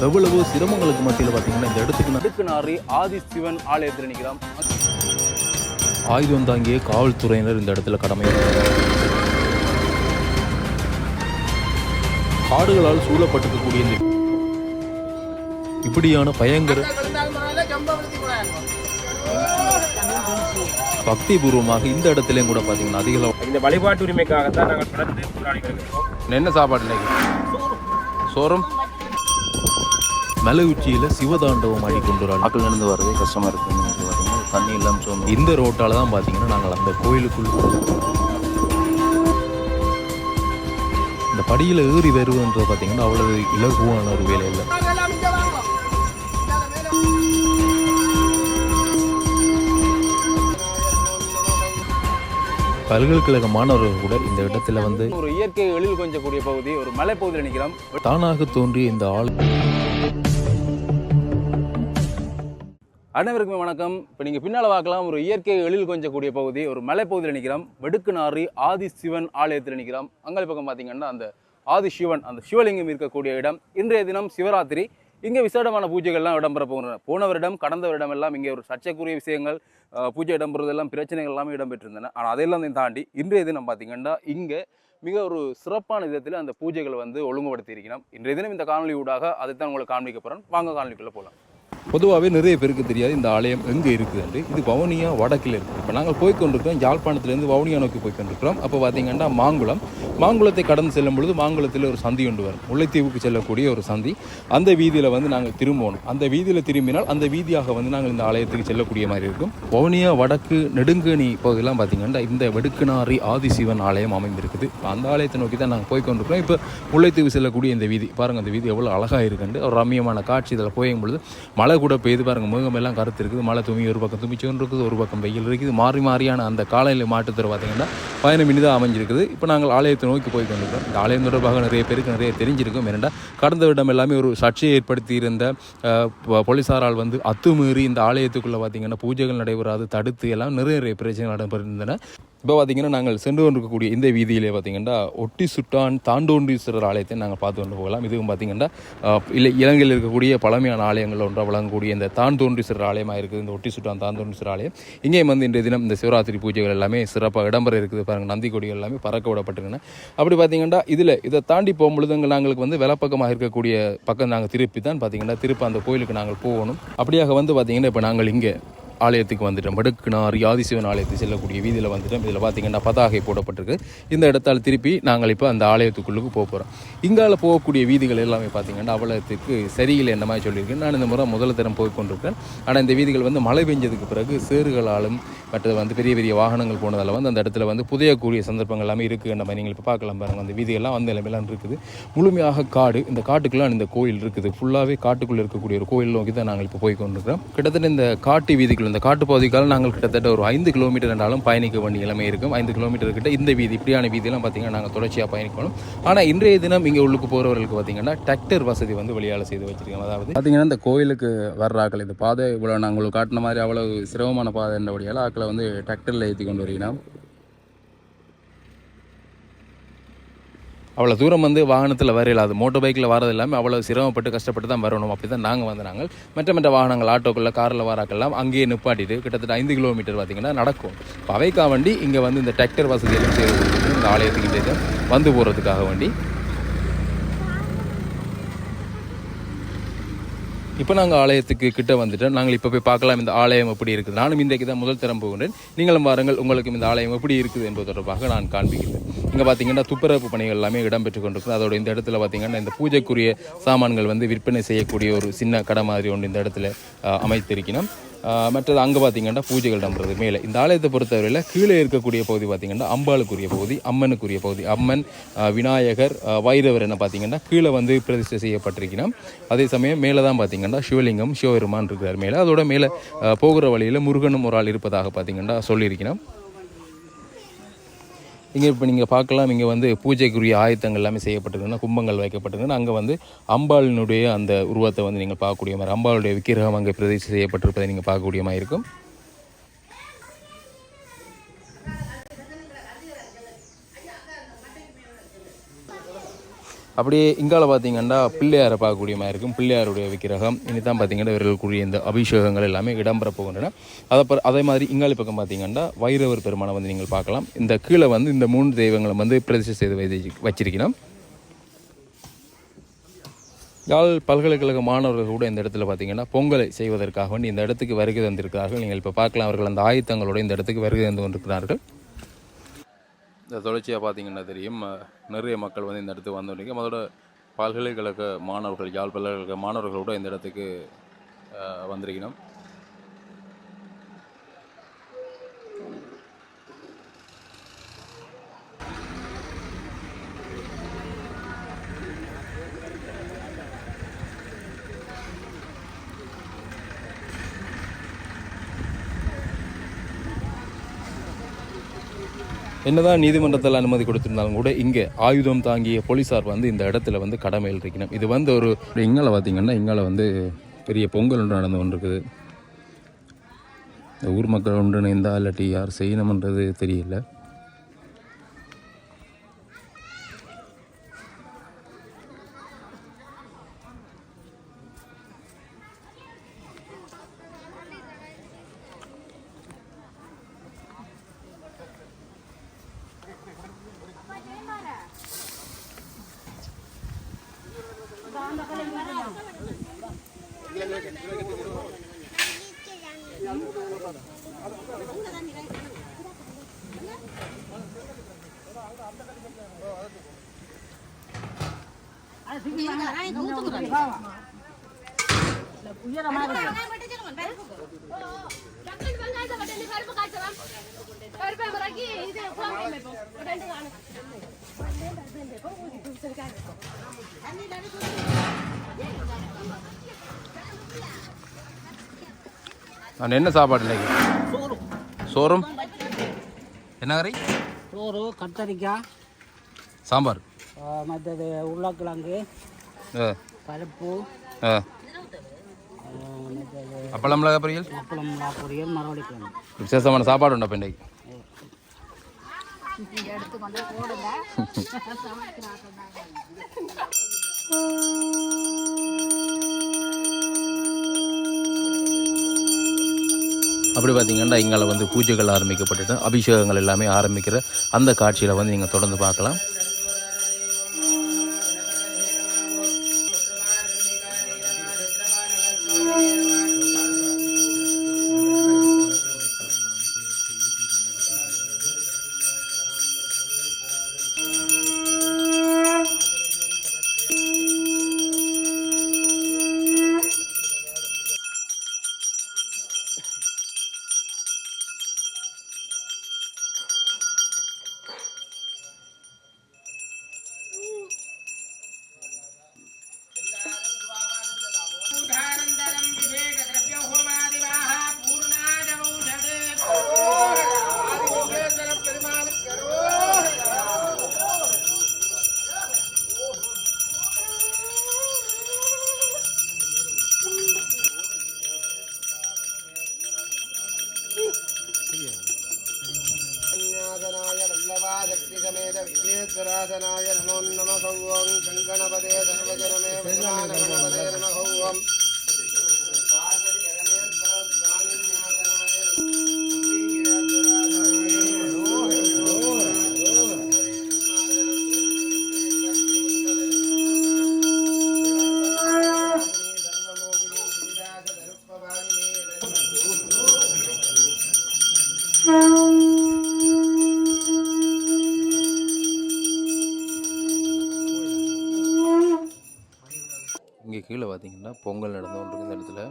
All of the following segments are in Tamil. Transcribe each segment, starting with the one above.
எவ்வளவு சிரமங்களுக்கு மத்தியில் பார்த்தீங்கன்னா இந்த இடத்துக்கு நான் நடுக்குநாரி ஆதி சிவன் ஆலயத்தில் நிற்கிறோம் ஆயுதம் தாங்கிய காவல்துறையினர் இந்த இடத்துல கடமை. காடுகளால் சூழப்பட்டிருக்கக்கூடிய இந்த இப்படியான பயங்கர பக்தி பூர்வமாக இந்த இடத்துலயும் கூட பார்த்தீங்கன்னா அதிக இந்த வழிபாட்டு உரிமைக்காகத்தான் நாங்கள் தொடர்ந்து போராடி என்ன சாப்பாடு சோறும்? மலை உச்சியில சிவதாண்டவம் ஆடி கொண்டு வராங்க ஆக்கள் நடந்து வர்றதே கஷ்டமாக இருக்குது தண்ணி இல்லாமல் சோர்ந்து இந்த ரோட்டால தான் பார்த்தீங்கன்னா நாங்கள் அந்த கோயிலுக்குள் இந்த படியில் ஏறி வருவதுன்றது பார்த்தீங்கன்னா அவ்வளவு இலகுவான ஒரு வேலை இல்லை. பல்கலைக்கழக மாணவர்கள் கூட இந்த இடத்துல வந்து ஒரு இயற்கை எழில் கொஞ்சக்கூடிய பகுதி ஒரு மலைப்பகுதியில் நிற்கிறோம் தானாக தோன்றிய இந்த ஆள் அனைவருக்குமே வணக்கம். இப்போ நீங்கள் பின்னால் பார்க்கலாம். ஒரு இயற்கை எழில் கொஞ்சக்கூடிய பகுதி. ஒரு மலைப்பகுதியில் நிற்கிறோம் வெடுக்குநாரி ஆதி சிவன் ஆலயத்தில் நிற்கிறோம் அங்கே பக்கம் பார்த்தீங்கன்னா அந்த ஆதி சிவன் அந்த சிவலிங்கம் இருக்கக்கூடிய இடம். இன்றைய தினம் சிவராத்திரி. இங்கே விசேடமான பூஜைகள்லாம் இடம்பெற போகின்றன போன வருடம் கடந்த வருடம் எல்லாம் இங்கே ஒரு சர்ச்சைக்குரிய விஷயங்கள் பூஜை இடம்பெறதெல்லாம் பிரச்சனைகள் எல்லாமே இடம்பெற்றிருந்தன. ஆனால் அதெல்லாம் தாண்டி இன்றைய தினம் பார்த்தீங்கன்னா இங்கே மிக ஒரு சிறப்பான விதத்தில் அந்த பூஜைகளை வந்து ஒழுங்குபடுத்தி இருக்கிறோம் இன்றைய தினம் இந்த காணொலி ஊடாக அதைத்தான் உங்களுக்கு காண்பிக்க போகிறேன் வாங்க காணொலிக்குள்ளே போகலாம் பொதுவாகவே நிறைய பேருக்கு தெரியாது இந்த ஆலயம் எங்கே இருக்குதுன்ட்டு இது வவுனியா வடக்கில் இருக்குது. இப்போ நாங்கள் போய் கொண்டிருக்கிறோம் யாழ்ப்பாணத்துலேருந்து வவுனியா நோக்கி போய் கொண்டிருக்கிறோம் அப்போ பார்த்தீங்கன்னா மாங்குளம். மாங்குளத்தை கடந்து செல்லும் பொழுது மாங்குளத்தில் ஒரு சந்தி கொண்டு வரும். முல்லைத்தீவுக்கு செல்லக்கூடிய ஒரு சந்தி. அந்த வீதியில் வந்து நாங்கள் திரும்பணும். அந்த வீதியில் திரும்பினால் அந்த வீதியாக வந்து நாங்கள் இந்த ஆலயத்துக்கு செல்லக்கூடிய மாதிரி இருக்கும். வவுனியா வடக்கு நெடுங்கணி பகுதியெல்லாம் பார்த்தீங்கன்னா இந்த வெடுக்குனாரி ஆதிசிவன் ஆலயம் அமைந்திருக்குது. அந்த ஆலயத்தை நோக்கி தான் நாங்கள் போய் கொண்டிருக்கிறோம் இப்போ முல்லைத்தீவு செல்லக்கூடிய இந்த வீதி பாருங்கள் அந்த வீதி எவ்வளோ அழகாக இருக்குண்டு ஒரு ரம்மியமான காட்சி இதில் போயும் பொழுது மழை கூட பெய்து பாருங்கள் மேகம் எல்லாம் கருத்து இருக்குது. மழை துமி ஒரு பக்கம் துமிச்சோன்னு இருக்குது. ஒரு பக்கம் வெயில் இருக்குது. மாறி மாறியான அந்த காலையில் மாட்டுத்தர பார்த்தீங்கன்னா பயணம் இனிதாக அமைஞ்சிருக்குது. இப்போ நாங்கள் ஆலயத்தை நோக்கி போய் கொண்டிருக்கோம் இந்த ஆலயம் தொடர்பாக நிறைய பேருக்கு நிறைய தெரிஞ்சிருக்கும். ஏனெண்டா கடந்த விடம் எல்லாமே ஒரு சர்ச்சையை ஏற்படுத்தி இருந்த வந்து அத்துமீறி இந்த ஆலயத்துக்குள்ளே பார்த்தீங்கன்னா பூஜைகள் நடைபெறாது தடுத்து எல்லாம் நிறைய நிறைய பிரச்சனைகள் நடைபெறிருந்தன இப்போ பார்த்தீங்கன்னா நாங்கள் சென்று கொண்டிருக்கக்கூடிய இந்த வீதியிலே பார்த்தீங்கன்னா ஒட்டி சுட்டான் தாண்டோண்டீஸ்வரர் ஆலயத்தை நாங்கள் பார்த்து கொண்டு போகலாம். இதுவும் பார்த்தீங்கன்னா இல்லை இலங்கையில் இருக்கக்கூடிய பழமையான ஆலயங்கள் ஒன்றாக வழங்கக்கூடிய இந்த தான் தோன்றி ஆலயமாக இருக்குது. இந்த ஒட்டி சுட்டான் சிறு ஆலயம். இங்கேயும் வந்து இன்றைய தினம் இந்த சிவராத்திரி பூஜைகள் எல்லாமே சிறப்பாக இடம்பெற இருக்குது. பாருங்கள் நந்தி கொடிகள் எல்லாமே பறக்க விடப்பட்டிருக்கின்றன. அப்படி பார்த்தீங்கன்னா இதில் இதை தாண்டி போகும்பொழுது எங்கள் நாங்களுக்கு வந்து விலப்பக்கமாக இருக்கக்கூடிய பக்கம் நாங்கள் திருப்பி தான் பார்த்தீங்கன்னா திருப்பி அந்த கோயிலுக்கு நாங்கள் போகணும். அப்படியாக வந்து பார்த்தீங்கன்னா இப்போ நாங்கள் இங்கே ஆலயத்துக்கு வந்துட்டோம். மடுக்குனார் யாதிசிவன் ஆலயத்துக்கு செல்லக்கூடிய வீதியில் வந்துட்டோம். இதில் பார்த்தீங்கன்னா பதாகை போடப்பட்டிருக்கு. இந்த இடத்தால் திருப்பி நாங்கள் இப்போ அந்த ஆலயத்துக்குள்ளுக்கு போக போகிறோம் இங்கால போகக்கூடிய வீதிகள் எல்லாமே பார்த்தீங்கன்னா அவ்வளோத்துக்கு சரியில்லை என்ன மாதிரி சொல்லியிருக்கேன். நான் இந்த முறை முதல் தரம் போய் கொண்டிருக்கேன். ஆனால் இந்த வீதிகள் வந்து மழை பெஞ்சதுக்கு பிறகு சேறுகளாலும் மற்றது வந்து பெரிய பெரிய வாகனங்கள் போனதால் வந்து அந்த இடத்துல வந்து புதையக்கூடிய சந்தர்ப்பங்கள் எல்லாமே இருக்குது நம்ம நீங்கள் இப்போ பார்க்கலாம் பாருங்கள் அந்த வீதியெல்லாம் வந்து எல்லாமே இருக்குது. முழுமையாக காடு இந்த காட்டுக்குள்ளே இந்த கோயில் இருக்குது. ஃபுல்லாகவே காட்டுக்குள்ளே இருக்கக்கூடிய ஒரு கோயில் நோக்கி தான் நாங்கள் இப்போ போய் கொண்டிருக்கிறோம். கிட்டத்தட்ட இந்த காட்டு வீதிக்குள்ள இந்த காட்டுப்பகுதிக்கால் நாங்கள் கிட்டத்தட்ட ஒரு ஐந்து கிலோமீட்டர் என்றாலும் பயணிக்க வேண்டிய நிலைமை இருக்கும். ஐந்து கிலோமீட்டர் கிட்ட இந்த வீதி இப்படியான வீதியெல்லாம் பார்த்தீங்கன்னா நாங்கள் தொடர்ச்சியாக பயணிக்கணும். ஆனால் இன்றைய தினம் இங்கே உள்ளுக்கு போகிறவர்களுக்கு பார்த்தீங்கன்னா டிராக்டர் வசதி வந்து வெளியால் செய்து வச்சிருக்கோம் அதாவது பார்த்தீங்கன்னா இந்த கோயிலுக்கு வர்ற ஆக்கள் இந்த பாதை இவ்வளோ நாங்கள் உங்களுக்கு காட்டின மாதிரி அவ்வளவு சிரமமான பாதை என்றபடியால் ஆக்களை வந்து டிராக்டரில் ஏற்றி கொண்டு வரீங்கன்னா அவ்வளோ தூரம் வந்து வாகனத்தில் வரையில அது மோட்டர் பைக்கில் வரது இல்லாமல் அவ்வளோ சிரமப்பட்டு கஷ்டப்பட்டு தான் வரணும். அப்படி தான் நாங்கள் வந்து நாங்கள். மற்ற மற்ற வாகனங்கள் ஆட்டோக்குள்ளே காரில் வராக்கெல்லாம் அங்கேயே நிப்பாட்டிட்டு கிட்டத்தட்ட ஐந்து கிலோமீட்டர் பார்த்திங்கன்னா நடக்கும். இப்போ அவைக்கா வண்டி இங்கே வந்து இந்த டிராக்டர் வசதியெல்லாம் செய்து கொடுத்துருக்கு இந்த ஆலயத்துக்கு தான் வந்து போகிறதுக்காக வேண்டி. இப்போ நாங்கள் ஆலயத்துக்கு கிட்ட வந்துட்டோம். நாங்கள் இப்போ போய் பார்க்கலாம் இந்த ஆலயம் எப்படி இருக்குது. நானும் இன்றைக்கு தான் முதல் தரம் போகின்றேன். நீங்களும் வாருங்கள். உங்களுக்கும் இந்த ஆலயம் எப்படி இருக்குது என்பது தொடர்பாக நான் காண்பிக்கிறேன். இங்கே பார்த்தீங்கன்னா துப்புரப்பு பணிகள் எல்லாமே இடம்பெற்று கொண்டிருக்கு அதோட இந்த இடத்துல பார்த்தீங்கன்னா இந்த பூஜைக்குரிய சாமான்கள் வந்து விற்பனை செய்யக்கூடிய ஒரு சின்ன கடை மாதிரி ஒன்று இந்த இடத்துல அமைத்திருக்கணும். மற்றது அங்கே பார்த்தீங்கன்னா பூஜைகள் நம்புறது மேலே இந்த ஆலயத்தை பொறுத்தவரையில் கீழே இருக்கக்கூடிய பகுதி பார்த்திங்கன்னா அம்பாளுக்குரிய பகுதி அம்மனுக்குரிய பகுதி. அம்மன் விநாயகர் வைரவர் என்ன பார்த்தீங்கன்னா கீழே வந்து பிரதிஷ்டை செய்யப்பட்டிருக்கணும். அதே சமயம் மேலே தான் பார்த்தீங்கன்னா சிவலிங்கம் சிவபெருமான் இருக்கிறார் மேலே. அதோட மேலே போகிற வழியில் முருகனும் ஒரு ஆள் இருப்பதாக பார்த்தீங்கன்னா சொல்லியிருக்கணும். இங்கே இப்போ நீங்கள் பார்க்கலாம் இங்கே வந்து பூஜைக்குரிய ஆயத்தங்கள் எல்லாமே செய்யப்பட்டிருக்குன்னா கும்பங்கள் வைக்கப்பட்டிருக்குன்னா அங்கே வந்து அம்பாளினுடைய அந்த உருவத்தை வந்து நீங்கள் பார்க்கக்கூடிய மாதிரி அம்பாளுடைய விக்கிரகம் அங்கே பிரதிஷ்டை செய்யப்பட்டிருப்பதை நீங்கள் பார்க்கக்கூடிய மாதிரி இருக்கும். அப்படியே இங்கால பார்த்தீங்கன்னா பிள்ளையாரை பார்க்கக்கூடிய மாதிரி இருக்கும். பிள்ளையாருடைய விக்கிரகம். இனி தான் பார்த்தீங்கன்னா இவர்களுக்குரிய இந்த அபிஷேகங்கள் எல்லாமே இடம்பெற போகின்றன. அதை ப- அதே மாதிரி இங்காலி பக்கம் பார்த்தீங்கன்னா வைரவர் பெருமானை வந்து நீங்கள் பார்க்கலாம். இந்த கீழே வந்து இந்த மூன்று தெய்வங்களை வந்து பிரதிஷ்டை செய்து வைத்து வச்சிருக்கிறோம். யாழ் பல்கலைக்கழக மாணவர்கள் கூட இந்த இடத்துல பார்த்தீங்கன்னா பொங்கலை செய்வதற்காக வேண்டி இந்த இடத்துக்கு வருகை தந்திருக்கிறார்கள். நீங்கள் இப்போ பார்க்கலாம் அவர்கள் அந்த ஆயுத்தங்களோடு இந்த இடத்துக்கு வருகை தந்து கொண்டிருக்கிறார்கள். இந்த தொடர்ச்சியாக பார்த்தீங்கன்னா தெரியும் நிறைய மக்கள் வந்து இந்த இடத்துக்கு வந்துருக்கீங்க. அதோட பல்கலைக்கழக மாணவர்கள் யாழ் பல்கலைக்கழக மாணவர்கள் கூட இந்த இடத்துக்கு வந்திருக்கணும். என்னதான் நீதிமன்றத்தில் அனுமதி கொடுத்திருந்தாலும் கூட இங்கே ஆயுதம் தாங்கிய போலீஸார் வந்து இந்த இடத்துல வந்து கடமையில் இருக்கணும். இது வந்து ஒரு இங்கால பார்த்திங்கன்னா இங்கால வந்து பெரிய பொங்கல் ஒன்று நடந்து கொண்டிருக்குது. இந்த ஊர் மக்கள் ஒன்றிணைந்தால் இல்லாட்டி யார் செய்யணுமன்றது தெரியல. நான் என்ன சாப்பாடு இன்னைக்கு? சோறும். என்ன கறி சோறு கத்தரிக்காய் சாம்பார். மற்றது உருளைக்கிழங்கு பருப்பு அப்பளம் மிளகா பொரியல்? அப்பளம் மிளகா பொரியல் மரவள்ளி கிழங்கு. விசேஷமான சாப்பாடு உண்டா பெண்டைக்கு அப்படி பார்த்தீங்கன்னா இங்கால வந்து பூஜைகள் ஆரம்பிக்கப்பட்டுட்டு அபிஷேகங்கள் எல்லாமே ஆரம்பிக்கிற அந்த காட்சியில் வந்து நீங்கள் தொடர்ந்து பார்க்கலாம். பார்த்திங்கன்னா பொங்கல் நடந்து கொண்டிருக்கு இந்த இடத்துல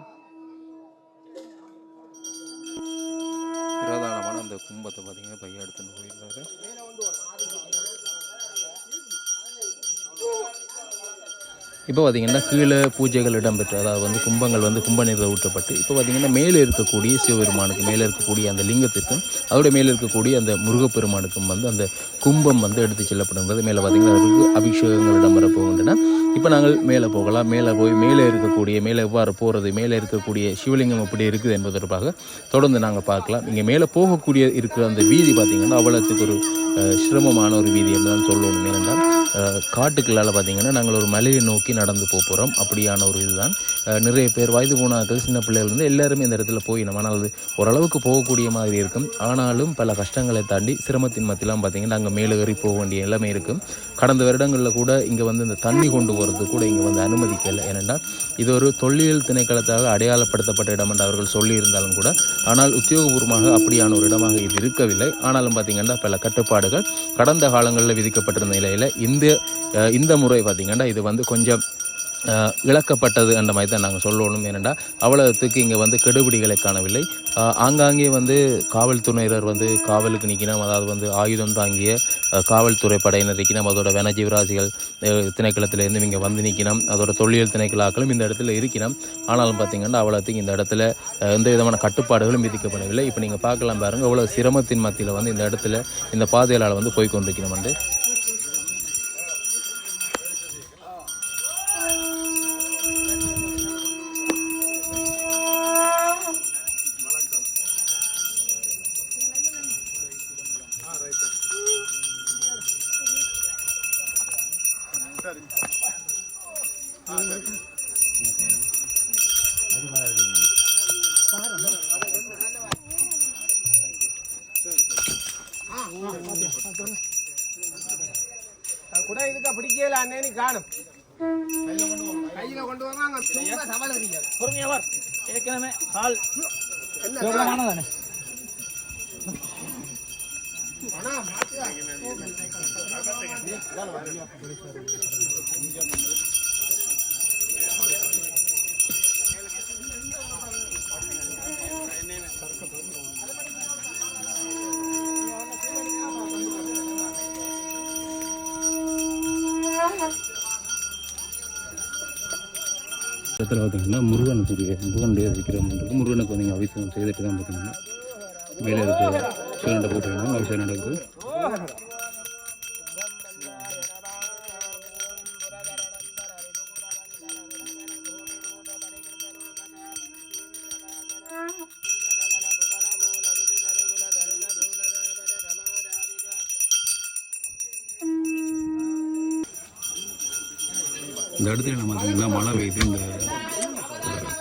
பிரதானமான அந்த கும்பத்தை பார்த்திங்கன்னா பையன் எடுத்துன்னு போயிருக்காரு இப்போ பார்த்தீங்கன்னா கீழே பூஜைகள் இடம்பெற்று அதாவது வந்து கும்பங்கள் வந்து கும்ப நீரில் ஊற்றப்பட்டு இப்போ பார்த்திங்கன்னா மேலே இருக்கக்கூடிய சிவபெருமானுக்கு மேலே இருக்கக்கூடிய அந்த லிங்கத்திற்கும் அதோட மேலே இருக்கக்கூடிய அந்த முருகப்பெருமானுக்கும் வந்து அந்த கும்பம் வந்து எடுத்து செல்லப்படுங்கிறது மேலே பார்த்திங்கன்னா அபிஷேகங்கள் இடம்பெற போகின்றன. இப்போ நாங்கள் மேலே போகலாம். மேலே போய் மேலே இருக்கக்கூடிய மேலே எவ்வாறு போகிறது மேலே இருக்கக்கூடிய சிவலிங்கம் எப்படி இருக்குது என்பது தொடர்பாக தொடர்ந்து நாங்கள் பார்க்கலாம். இங்கே மேலே போகக்கூடிய இருக்கிற அந்த வீதி பார்த்திங்கன்னா அவ்வளோத்துக்கு ஒரு சிரமமான ஒரு வீதி என்று தான் சொல்லணும். ஏனென்றால் அஹ், காட்டுக்குள்ளால் பார்த்திங்கன்னா நாங்கள் ஒரு மலையை நோக்கி நடந்து போக போகிறோம் அப்படியான ஒரு இதுதான். நிறைய பேர் வயது போனார்கள் சின்ன பிள்ளைகள்லேருந்து எல்லாருமே இந்த இடத்துல போயிடும் ஆனால் அது ஓரளவுக்கு போகக்கூடிய மாதிரி இருக்கும். ஆனாலும் பல கஷ்டங்களை தாண்டி சிரமத்தின் மத்தியெல்லாம் பார்த்திங்கன்னா நாங்கள் மேலே ஏறி போக வேண்டிய எல்லாமே இருக்கும். கடந்த வருடங்களில் கூட இங்கே வந்து இந்த தண்ணி கொண்டு போகிறது கூட இங்கே வந்து அனுமதிக்கலை. ஏனென்றால் இது ஒரு தொல்லியல் திணைக்களத்தால் அடையாளப்படுத்தப்பட்ட இடம் என்று அவர்கள் சொல்லியிருந்தாலும் கூட ஆனால் உத்தியோகபூர்வமாக அப்படியான ஒரு இடமாக இது இருக்கவில்லை. ஆனாலும் பார்த்திங்கன்னா பல கட்டுப்பாடுகள் கடந்த காலங்களில் விதிக்கப்பட்டிருந்த நிலையில் இந்த இந்த முறை பார்த்திங்கன்னா இது வந்து கொஞ்சம் இழக்கப்பட்டது என்ற மாதிரி தான் நாங்கள் சொல்லணும். ஏனென்றால் அவ்வளவுத்துக்கு இங்கே வந்து கெடுபிடிகளை காணவில்லை. ஆங்காங்கே வந்து காவல்துறையினர் வந்து காவலுக்கு நிற்கணும் அதாவது வந்து ஆயுதம் தாங்கிய காவல்துறை படையினர் நிற்கணும் அதோட வனஜீவராசிகள் திணைக்களத்திலேருந்து இங்கே வந்து நிற்கணும் அதோட தொல்லியல் திணைக்கலாக்களும் இந்த இடத்துல இருக்கணும் ஆனாலும் பார்த்திங்கன்னா அவ்வளோத்துக்கு இந்த இடத்துல எந்த விதமான கட்டுப்பாடுகளும் விதிக்கப்படவில்லை. இப்போ நீங்கள் பார்க்கலாம் பாருங்கள் அவ்வளோ சிரமத்தின் மத்தியில் வந்து இந்த இடத்துல இந்த பாதையால் வந்து போய்கொண்டிருக்கணும் வந்து கூட இதுக்கு பிடிக்கல அண்ணே காணும் கையில கொண்டு வாங்க சும்மா சவால் அறியாது பொறுமையாவர் ஏற்கனவே கால் என்ன பிரபலமானதானே பணம் மாத்துதா? இடத்துல பார்த்தீங்கன்னா முருகனுக்குரிய முருகனுடைய விக்கிரம் இருக்குது முருகனுக்கு வந்து அபிஷேகம் செய்துட்டு தான் பார்த்தீங்கன்னா மேலே இருக்க சிவனண்டை போட்டுருக்காங்க அபிஷேகம் நடக்குது. இந்த இடத்துல நம்ம பார்த்தீங்கன்னா மழை பெய்யுது. இந்த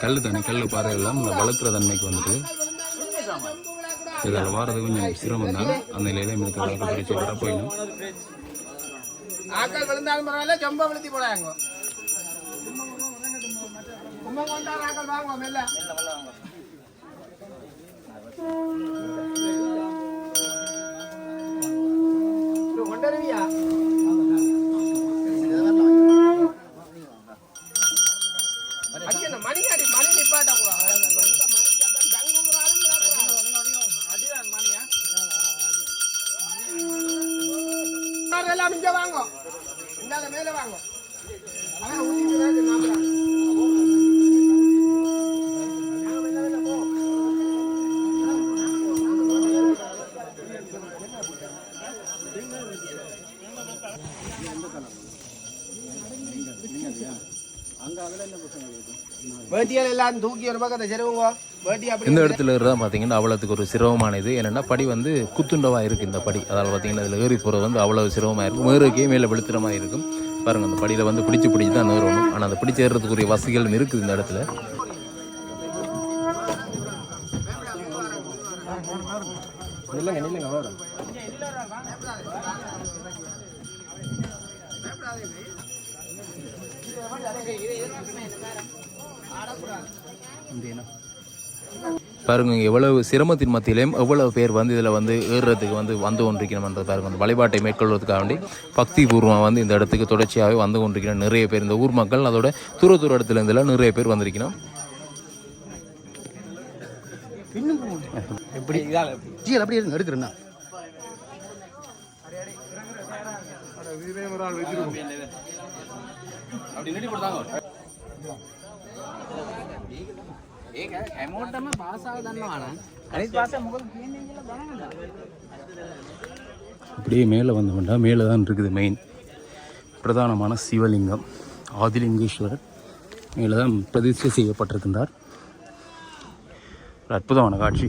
கல் தண்ணி கல் பாறை எல்லாம் இந்த வளர்க்குற தன்மைக்கு வந்துட்டு இதில் வாரது கொஞ்சம் சிரமம் தான். அந்த நிலையில இந்த வளர்க்க பிடிச்சி வர போயிடும் ஆக்கள் விழுந்தாலும் பரவாயில்ல ஜம்ப விழுத்தி போடாங்க. கும்பம் ஆக்கள் வாங்க மெல்ல. வேட்டியால் தூக்கி ஒரு பக்கத்தை செருவுங்க. இந்த இடத்துல இருந்தால் பார்த்தீங்கன்னா அவ்வளோத்துக்கு ஒரு சிரமமான இது என்னென்னா படி வந்து குத்துண்டவாக இருக்குது இந்த படி. அதாவது பார்த்தீங்கன்னா அதில் ஏறி போகிறது வந்து அவ்வளோ சிரமமாக இருக்கும். மேறுக்கே மேலே வெளுத்துறமாக இருக்கும். பாருங்கள் அந்த படியில் வந்து பிடிச்சி பிடிச்சி தான் நேரணும் ஆனால் அந்த பிடிச்சி ஏறுறதுக்குரிய வசதிகள் இருக்குது இந்த இடத்துல. பாருங்க இங்க எவ்வளவு சிரமத்தின் மத்தியிலையும் எவ்வளவு பேர் வந்து இதில் வந்து ஏறுறதுக்கு வந்து வந்து கொண்டிருக்கணும்ன்றது பாருங்க. அந்த வழிபாட்டை மேற்கொள்வதற்காக வேண்டி பக்தி பூர்வமாக வந்து இந்த இடத்துக்கு தொடர்ச்சியாகவே வந்து கொண்டிருக்கணும் நிறைய பேர். இந்த ஊர் மக்கள் அதோட தூர தூர இடத்துல இருந்தெல்லாம் நிறைய பேர் வந்திருக்கணும். எப்படி? அப்படி எடுக்கிறேன்னா හැමෝටම පාසාව දන්නවාන අනිත් පාස මොකද කියන්නේ කියලා දැනගන්න அப்படியே மேலே வந்தோம்னா மேலே தான் இருக்குது மெயின் பிரதானமான சிவலிங்கம் ஆதிலிங்கேஸ்வரர் மேலே தான் பிரதிஷ்டை செய்யப்பட்டிருக்கின்றார் ஒரு அற்புதமான காட்சி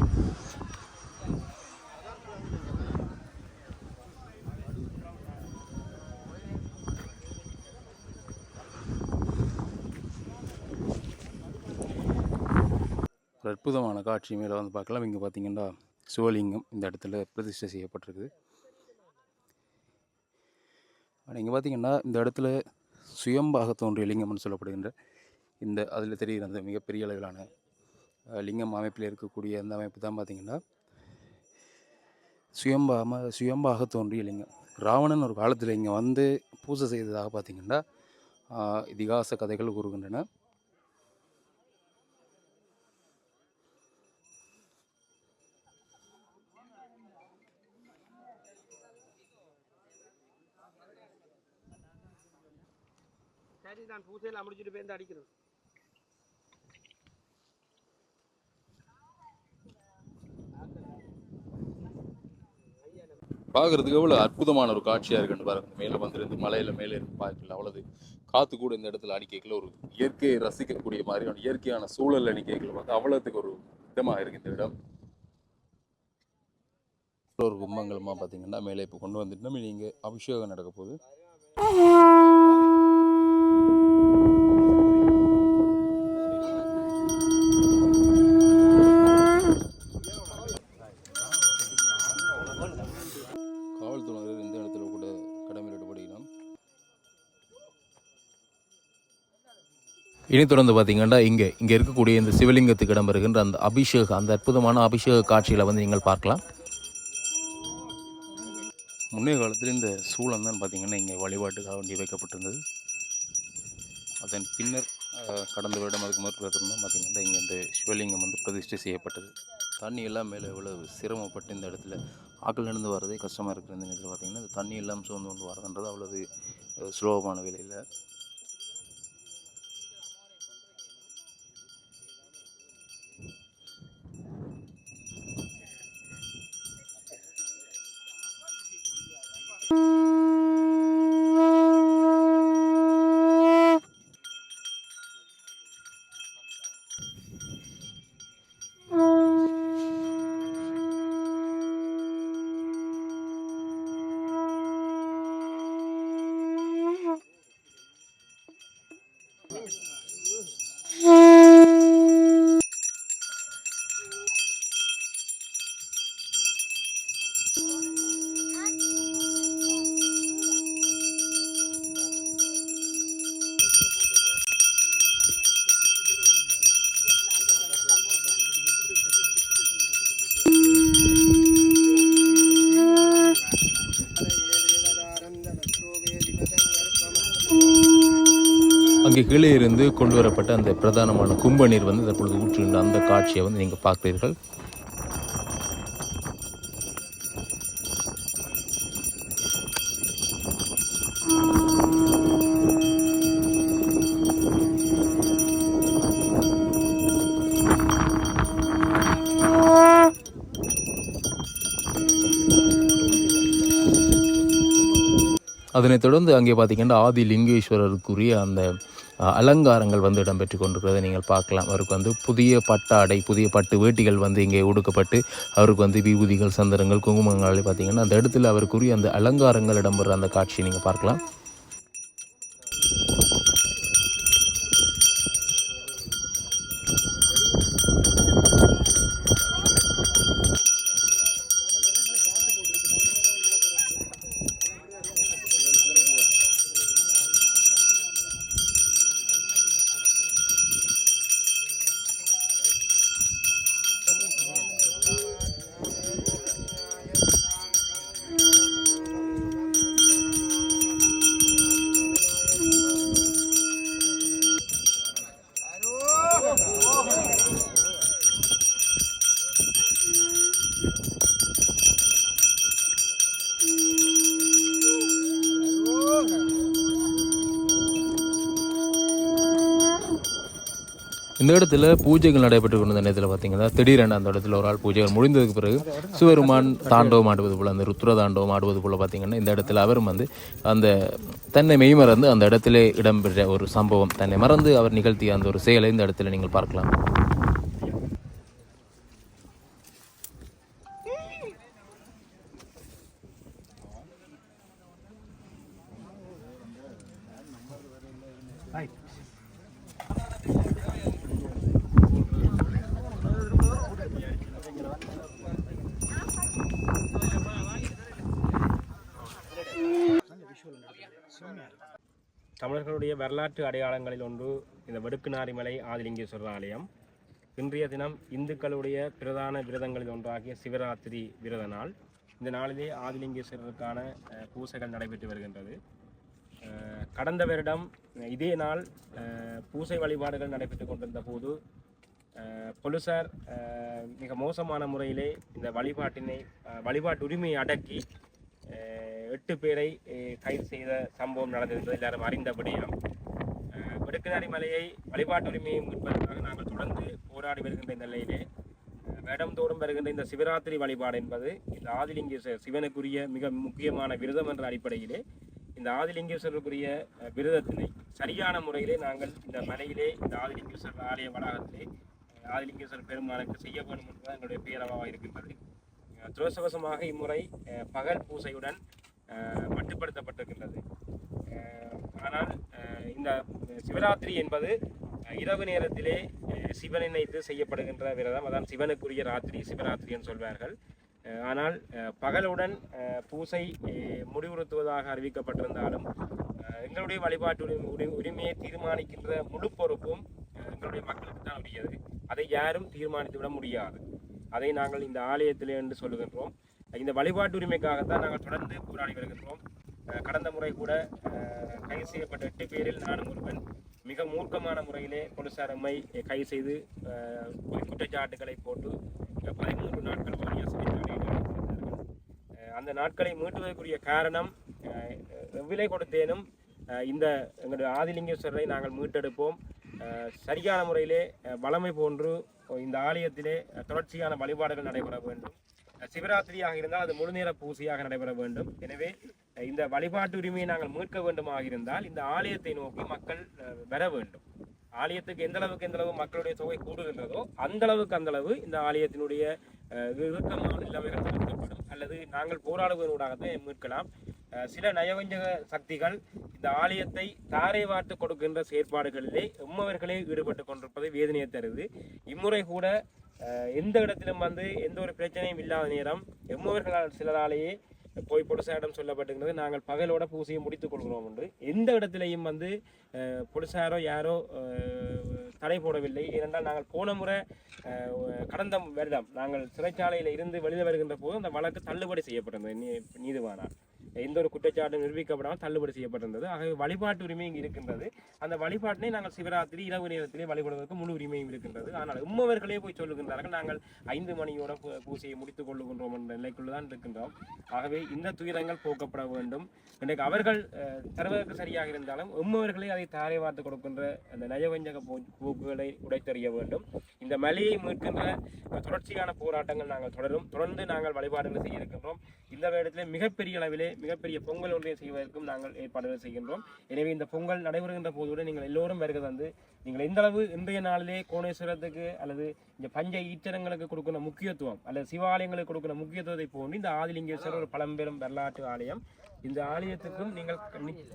ஒரு அற்புதமான காட்சி மேலே வந்து பார்க்கலாம். இங்கே பார்த்தீங்கன்னா சிவலிங்கம் இந்த இடத்துல பிரதிஷ்டை செய்யப்பட்டிருக்குது. ஆனால் இங்கே பார்த்தீங்கன்னா இந்த இடத்துல சுயம்பாக தோன்றிய லிங்கம்னு சொல்லப்படுகின்ற இந்த அதில் தெரிகிற அந்த மிகப்பெரிய அளவிலான லிங்கம் அமைப்பில் இருக்கக்கூடிய அந்த அமைப்பு தான் பார்த்திங்கன்னா சுயம்பாம சுயம்பாக தோன்றிய லிங்கம். ராவணன் ஒரு காலத்தில் இங்கே வந்து பூஜை செய்ததாக பார்த்திங்கன்னா இதிகாச கதைகள் கூறுகின்றன. நான் பூசையில் முடிச்சுட்டு போய் அடிக்கிறது பார்க்கறதுக்கு எவ்வளோ அற்புதமான ஒரு காட்சியாக இருக்குன்னு பாருங்க. மேலே வந்துருந்து மலையில் மேலே இருந்து பார்க்கல. அவ்வளவு காற்று கூட இந்த இடத்துல அடிக்கல ஒரு இயற்கையை ரசிக்கக்கூடிய மாதிரியான இயற்கையான சூழல் அடிக்கல பார்த்து அவ்வளோத்துக்கு ஒரு இதமாக இருக்கு இந்த இடம். ஒரு கும்பங்களமாக பார்த்தீங்கன்னா மேலே இப்போ கொண்டு வந்துட்டு இங்கே அபிஷேகம் நடக்க போகுது. இனி தொடர்ந்து பார்த்தீங்கன்னா இங்கே இங்கே இருக்கக்கூடிய இந்த சிவலிங்கத்துக்கு இடம் வருகின்ற அந்த அபிஷேக அந்த அற்புதமான அபிஷேக காட்சிகளை வந்து நீங்கள் பார்க்கலாம். முன்னைய காலத்தில் இந்த சூளம் தான் பார்த்திங்கன்னா இங்கே வழிபாட்டுக்காக வேண்டி வைக்கப்பட்டிருந்தது. அதன் பின்னர் கடந்த வருடம் அதுக்கு முதல் தான் பார்த்தீங்கன்னா இங்கே இந்த சிவலிங்கம் வந்து பிரதிஷ்டை செய்யப்பட்டது. தண்ணி எல்லாம் மேலே எவ்வளவு சிரமப்பட்டு இந்த இடத்துல ஆக்கள் நடந்து வர்றதே கஷ்டமாக இருக்கிற இந்த நேரத்தில் பார்த்தீங்கன்னா இந்த தண்ணி எல்லாம் சூழ்ந்து கொண்டு வரதுன்றது அவ்வளோது சுலபமான வேலையில் கீழே இருந்து கொண்டு வரப்பட்ட அந்த பிரதானமான கும்ப நீர் வந்து தற்பொழுது ஊற்றுகின்ற அந்த காட்சியை வந்து நீங்கள் பார்க்குறீர்கள். அதனைத் தொடர்ந்து அங்கே பார்த்தீங்கன்னா ஆதி லிங்கேஸ்வரருக்குரிய அந்த அலங்காரங்கள் வந்து இடம்பெற்று கொண்டிருக்கிறதை நீங்கள் பார்க்கலாம். அவருக்கு வந்து புதிய பட்டாடை புதிய பட்டு வேட்டிகள் வந்து இங்கே உடுக்கப்பட்டு அவருக்கு வந்து விபூதிகள் சந்தனங்கள் குங்குமங்கள் பார்த்தீங்கன்னா அந்த இடத்துல அவருக்குரிய அந்த அலங்காரங்கள் இடம்பெற அந்த காட்சியை நீங்கள் பார்க்கலாம். இந்த இடத்துல பூஜைகள் நடைபெற்று கொண்ட நேரத்தில் பார்த்தீங்கன்னா திடீரென அந்த இடத்துல ஒரு ஆள் பூஜைகள் முடிந்ததுக்கு பிறகு சிவருமான் தாண்டவம் ஆடுவது போல் அந்த ருத்ர தாண்டவம் ஆடுவது போல் பார்த்தீங்கன்னா இந்த இடத்துல அவரும் வந்து அந்த தன்னை மெய்மறந்து அந்த இடத்திலே இடம்பெற்ற ஒரு சம்பவம் தன்னை மறந்து அவர் நிகழ்த்திய அந்த ஒரு செயலை இந்த இடத்துல நீங்கள் பார்க்கலாம். தமிழர்களுடைய வரலாற்று அடையாளங்களில் ஒன்று இந்த வடுக்குநாரிமலை ஆதிலிங்கேஸ்வரர் ஆலயம் இன்றைய தினம் இந்துக்களுடைய பிரதான விரதங்களில் ஒன்றாகிய சிவராத்திரி விரத நாள். இந்த நாளிலே ஆதிலிங்கேஸ்வரருக்கான பூசைகள் நடைபெற்று வருகின்றது. கடந்த வருடம் இதே நாள் பூசை வழிபாடுகள் நடைபெற்று கொண்டிருந்த போது பொலிசார் மிக மோசமான முறையிலே இந்த வழிபாட்டினை வழிபாட்டு உரிமையை அடக்கி எட்டு பேரை கைது செய்த சம்பவம் நடந்திருந்தது எல்லாரும் அறிந்தபடியாம் அஹ், மலையை வழிபாட்டு உரிமையை மீட்பதற்காக நாங்கள் தொடர்ந்து போராடி வருகின்ற இந்த நிலையிலே அஹ், வருகின்ற இந்த சிவராத்திரி வழிபாடு என்பது இந்த ஆதிலிங்கேஸ்வரர் சிவனுக்குரிய மிக முக்கியமான விரதம் என்ற அடிப்படையிலே இந்த ஆதிலிங்கேஸ்வரருக்குரிய விரதத்தினை சரியான முறையிலே நாங்கள் இந்த மலையிலே இந்த ஆதிலிங்கேஸ்வரர் ஆலய வளாகத்திலே ஆதிலிங்கேஸ்வரர் பெருமானுக்கு செய்ய வேண்டும் என்பது எங்களுடைய பேரவாக இருக்கின்றது. துரசவசமாக இம்முறை பகல் பூசையுடன் மட்டுப்படுத்தப்பட்டிருக்கின்றது. ஆனால் இந்த சிவராத்திரி என்பது இரவு நேரத்திலே சிவன் சிவனை செய்யப்படுகின்ற விரதம். அதான் சிவனுக்குரிய ராத்திரி சிவராத்திரி என்று சொல்வார்கள். ஆனால் பகலுடன் பூசை முடிவுறுத்துவதாக அறிவிக்கப்பட்டிருந்தாலும் எங்களுடைய வழிபாட்டு உரி- உரிமையை தீர்மானிக்கின்ற முழு பொறுப்பும் எங்களுடைய மக்களுக்கு தான் உரியது. அதை யாரும் தீர்மானித்து விட முடியாது. அதை நாங்கள் இந்த ஆலயத்திலே என்று சொல்லுகின்றோம். இந்த வழிபாட்டு உரிமைக்காகத்தான் நாங்கள் தொடர்ந்து போராடி வருகின்றோம். கடந்த முறை கூட கைது செய்யப்பட்ட எட்டு பேரில் நானும் ஒருவன். மிக மூர்க்கமான முறையிலே போலீசார் அம்மை கைது செய்து குற்றச்சாட்டுகளை போட்டு பதிமூன்று நாட்கள் வரைய சிறைச்சாலையில் அந்த நாட்களை மீட்டுவதற்குரிய காரணம் அஹ், எவ்விலை கொடுத்தேனும் இந்த எங்களுடைய ஆதிலிங்கேஸ்வரரை நாங்கள் மீட்டெடுப்போம். சரியான முறையிலே வளமை போன்று இந்த ஆலயத்திலே தொடர்ச்சியான வழிபாடுகள் நடைபெற வேண்டும். சிவராத்திரியாக இருந்தால் அது முழுநேர பூசையாக நடைபெற வேண்டும். எனவே இந்த வழிபாட்டு உரிமையை நாங்கள் மீட்க வேண்டுமாக இருந்தால் இந்த ஆலயத்தை நோக்கி மக்கள் வர வேண்டும். ஆலயத்துக்கு எந்த அளவுக்கு எந்த அளவு மக்களுடைய தொகை கூடுகின்றதோ அந்த அளவுக்கு அந்த அளவு இந்த ஆலயத்தினுடைய அஹ், நிலைமைகள் தவிர்க்கப்படும் அல்லது நாங்கள் போராடுவதனூடாகத்தான் மீட்கலாம். சில நயவஞ்சக சக்திகள் இந்த ஆலயத்தை தாரை வார்த்து கொடுக்கின்ற செயற்பாடுகளிலே எம்மவர்களே ஈடுபட்டு கொண்டிருப்பது வேதனையை தருது. இம்முறை கூட எந்த இடத்திலும் வந்து எந்த ஒரு பிரச்சனையும் இல்லாத நேரம் எம்மவர்களால் சிலராலேயே போய் பொலிசாரிடம் சொல்லப்பட்டிருக்கிறது. நாங்கள் பகலோட பூசையை முடித்துக் கொள்கிறோம் என்று. எந்த இடத்திலையும் வந்து அஹ், பொலிசாரோ யாரோ தடை போடவில்லை. ஏனென்றால் நாங்கள் போன முறை கடந்த வருடம் நாங்கள் சிறைச்சாலையில் இருந்து வெளியில் வருகின்ற போது அந்த வழக்கு தள்ளுபடி செய்யப்பட்டிருந்தது. நீ- எந்த ஒரு குற்றச்சாட்டும் நிரூபிக்கப்படாமல் தள்ளுபடி செய்யப்பட்டிருந்தது. ஆகவே வழிபாட்டு உரிமை இங்கு இருக்கின்றது. அந்த வழிபாட்டினை நாங்கள் சிவராத்திரி இரவு நேரத்திலே வழிபடுவதற்கு முழு உரிமையும் இருக்கின்றது. ஆனால் உம்மவர்களே போய் சொல்லுகின்றார்கள் நாங்கள் ஐந்து மணியோட பூ- பூசையை முடித்துக் கொள்ளுகின்றோம் என்ற நிலைக்குள்ள தான் இருக்கின்றோம். ஆகவே இந்த துயரங்கள் போக்கப்பட வேண்டும். இன்றைக்கு அவர்கள் தருவதற்கு சரியாக இருந்தாலும் உம்மவர்களே அதை தாரை வார்த்து கொடுக்கின்ற அந்த நயவஞ்சக போக்குகளை உடைத்தறிய வேண்டும். இந்த மலையை மீட்கின்ற தொடர்ச்சியான போராட்டங்கள் நாங்கள் தொடரும். தொடர்ந்து நாங்கள் வழிபாடுகளை செய்ய இருக்கின்றோம். இந்த வேடத்திலே மிகப்பெரிய அளவிலே மிகப்பெரிய பொங்கல் ஒன்றை செய்வதற்கும் நாங்கள் ஏற்பாடுகள் செய்கின்றோம். எனவே இந்த பொங்கல் நடைபெறுகின்ற போது நீங்கள் எல்லோரும் வருகை தந்து நீங்கள் எந்த அளவு இன்றைய நாளிலே கோணேஸ்வரத்துக்கு அல்லது இந்த பஞ்ச ஈச்சரங்களுக்கு கொடுக்கிற முக்கியத்துவம் அல்லது சிவாலயங்களுக்கு கொடுக்கிற முக்கியத்துவத்தை போன்று இந்த ஆதிலிங்கேஸ்வரர் ஒரு பழம்பெரும் வரலாற்று ஆலயம் இந்த ஆலயத்துக்கும் நீங்கள்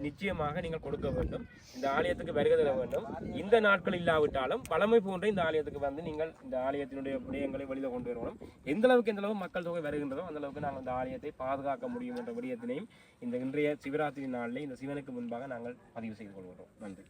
நிச்சயமாக நீங்கள் கொடுக்க வேண்டும். இந்த ஆலயத்துக்கு வருகை தர வேண்டும். இந்த நாட்கள் இல்லாவிட்டாலும் பழமை போன்ற இந்த ஆலயத்துக்கு வந்து நீங்கள் இந்த ஆலயத்தினுடைய விடயங்களை வெளியில் கொண்டு வரணும். எந்த அளவுக்கு எந்த அளவு மக்கள் தொகை வருகின்றதோ அந்த அளவுக்கு நாங்கள் இந்த ஆலயத்தை பாதுகாக்க முடியும் என்ற விடயத்தினையும் இந்த இன்றைய சிவராத்திரி நாளில் இந்த சிவனுக்கு முன்பாக நாங்கள் பதிவு செய்து கொள்கிறோம் நன்றி.